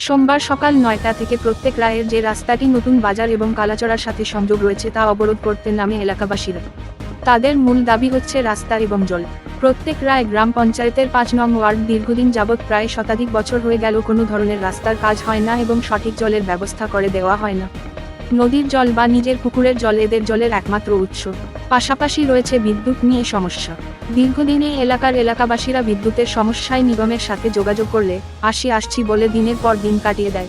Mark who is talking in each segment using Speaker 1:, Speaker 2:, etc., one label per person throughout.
Speaker 1: সোমবার সকাল নয়টা থেকে প্রত্যেক রায়ের যে রাস্তাটি নতুন বাজার এবং কালাচড়ার সাথে সংযোগ রয়েছে তা অবরোধ করতে নামে এলাকাবাসীরা। তাদের মূল দাবি হচ্ছে রাস্তা এবং জল। প্রত্যেক রায় গ্রাম পঞ্চায়েতের পাঁচ নং ওয়ার্ড দীর্ঘদিন যাবৎ প্রায় শতাধিক বছর হয়ে গেল কোনো ধরনের রাস্তার কাজ হয় না এবং সঠিক জলের ব্যবস্থা করে দেওয়া হয় না। নদীর জল বা নিজের পুকুরের জল এদের জলের একমাত্র উৎস। পাশাপাশি রয়েছে বিদ্যুৎ নিয়ে সমস্যা। দীর্ঘদিনে এলাকার এলাকাবাসীরা বিদ্যুতের সমস্যায় নিগমের সাথে যোগাযোগ করলে আসি আসছি বলে দিনের পর দিন কাটিয়ে দেয়।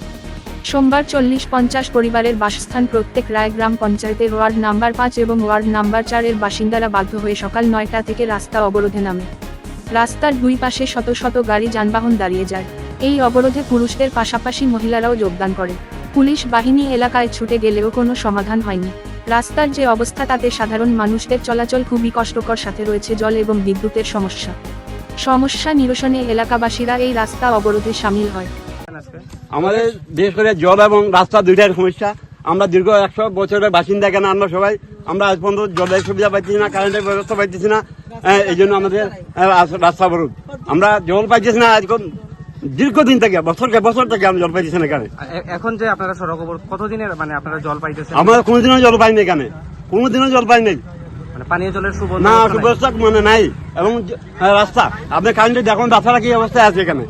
Speaker 1: সোমবার চল্লিশ পঞ্চাশ পরিবারের বাসস্থান প্রত্যেক রায় গ্রাম পঞ্চায়েতের ওয়ার্ড নাম্বার পাঁচ এবং ওয়ার্ড নাম্বার চারের বাসিন্দারা বাধ্য হয়ে সকাল নয়টা থেকে রাস্তা অবরোধে নামে। রাস্তার দুই পাশে শত শত গাড়ি যানবাহন দাঁড়িয়ে যায়। এই অবরোধে পুরুষদের পাশাপাশি মহিলারাও যোগদান করে। পুলিশ বাহিনী এলাকায় ছুটে গেলেও কোনো সমাধান হয়নি। রাস্তার যে অবস্থা তাতে সাধারণ মানুষদের চলাচল খুবই কষ্টকর সাথে রয়েছে জল এবং বিদ্যুতের সমস্যা। সমস্যা নিরসনে এলাকাবাসীরা এই রাস্তা অবরোধে সামিল হয়।
Speaker 2: আমাদের বিশেষ করে জল এবং রাস্তা দুইটার সমস্যা। আমরা দীর্ঘ একশো বছরের বাসিন্দা কেন আমরা সবাই? আমরা আজ পর্যন্ত জলের সুবিধা পাইতেছি না কারেন্টের ব্যবস্থা পাইতেছি না। হ্যাঁ, এই জন্য আমাদের আহ, রাস্তা অবরোধ। আমরা জল পাইতেছি না আজকে দীর্ঘদিন থেকে বছর কে বছর থেকে আমি জল পাইতেছি না এখানে।
Speaker 3: এখন যে আপনারা সড়ক কতদিনের মানে আপনারা জল পাইতেছেন?
Speaker 2: আমরা কোনোদিনও জল পাইনি এখানে। কোনোদিনও জল পাই নাই।
Speaker 3: মানে পানীয় জলের
Speaker 2: না সুব্যবস্থা মানে নাই। এবং রাস্তা। আপনি কারেন্টে দেখুন রাস্তাটা কি অবস্থায় আছে এখানে।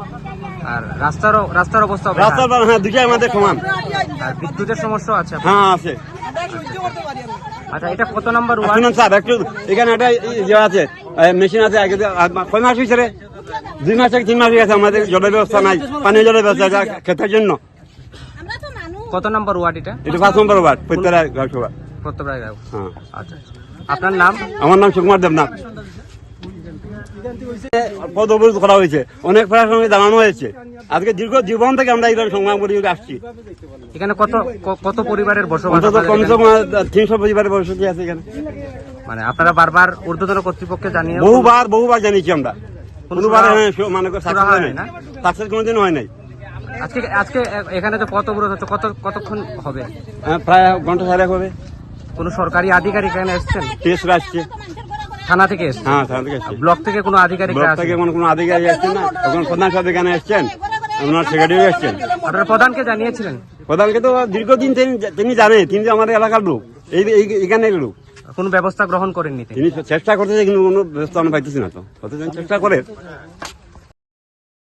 Speaker 3: আর রাস্তার রাস্তার অবস্থা হবে
Speaker 2: রাস্তা হ্যাঁ দুটাই আমাদের সমান।
Speaker 3: আর বিদ্যুতের সমস্যা আছে
Speaker 2: হ্যাঁ আছে।
Speaker 3: আচ্ছা এটা কত নাম্বার ওয়ার্ড
Speaker 2: স্যার একটু এখানে একটা ইয়ে আছে। মেশিন আছে আগে কয় মাস হয়েছে রে? দুই মাস থেকে তিন মাস গেছে আমাদের জলের ব্যবস্থা নাই পানীয় জলের ব্যবস্থা ক্ষেতের জন্য।
Speaker 3: কত নাম্বার ওয়ার্ড এটা?
Speaker 2: এটা পাঁচ নম্বর ওয়ার্ড প্রত্যেকটা গাছসভা
Speaker 3: প্রত্যেক গাঁও
Speaker 2: হ্যাঁ।
Speaker 3: আচ্ছা আচ্ছা। আপনার নাম?
Speaker 2: আমার নাম সুকুমার দেবনাথ। পদ অবরোধ করা হয়েছে। অনেক প্রশাসনকে জানানো হয়েছে। আজকে দীর্ঘ জীবন থেকে আমরা এইভাবে সংগ্রাম করে আসছি।
Speaker 3: এখানে কত কত পরিবারের বসবাস
Speaker 2: কমসে কম তিনশো পরিবারের বসতি আছে এখানে।
Speaker 3: মানে আপনারা বারবার ঊর্ধ্বতন কর্তৃপক্ষকে জানিয়ে
Speaker 2: বহুবার বহুবার জানিয়েছি আমরা। কোনোবার হ্যাঁ, মানে সাকসেস হয়
Speaker 3: না?
Speaker 2: সাকসেস কোনোদিন হয় নাই।
Speaker 3: আজকে আজকে এখানে তো কত অবরোধ হচ্ছে? কত কতক্ষণ হবে?
Speaker 2: হ্যাঁ, প্রায় ঘণ্টা সাড়ে হবে।
Speaker 3: কোন সরকারি আধিকারিক এখানে এসছেন?
Speaker 2: টেস্ট আসছে।
Speaker 3: থানা থেকে এসছেন?
Speaker 2: হ্যাঁ তাহলে গেছে
Speaker 3: ব্লক থেকে কোনো আধিকারিক
Speaker 2: ব্লক থেকে কোনো কোনো আধিকারিক আসছেন না? এখন প্রধান সাহেব এখানে এসছেন? ওনার সেক্রেটারি এসছেন?
Speaker 3: আপনারা প্রধানকে জানিয়েছিলেন?
Speaker 2: প্রধানকে তো দীর্ঘদিন তিনি তিনি জানেন তিনি আমাদের এলাকার লোক। এই এই- এখানে লোক।
Speaker 3: কোনো ব্যবস্থা গ্রহণ করেননি তিনি।
Speaker 2: চেষ্টা করতেছে, কিন্তু কোনো ব্যবস্থা আমরা পাইতেছি না তো। চেষ্টা করে?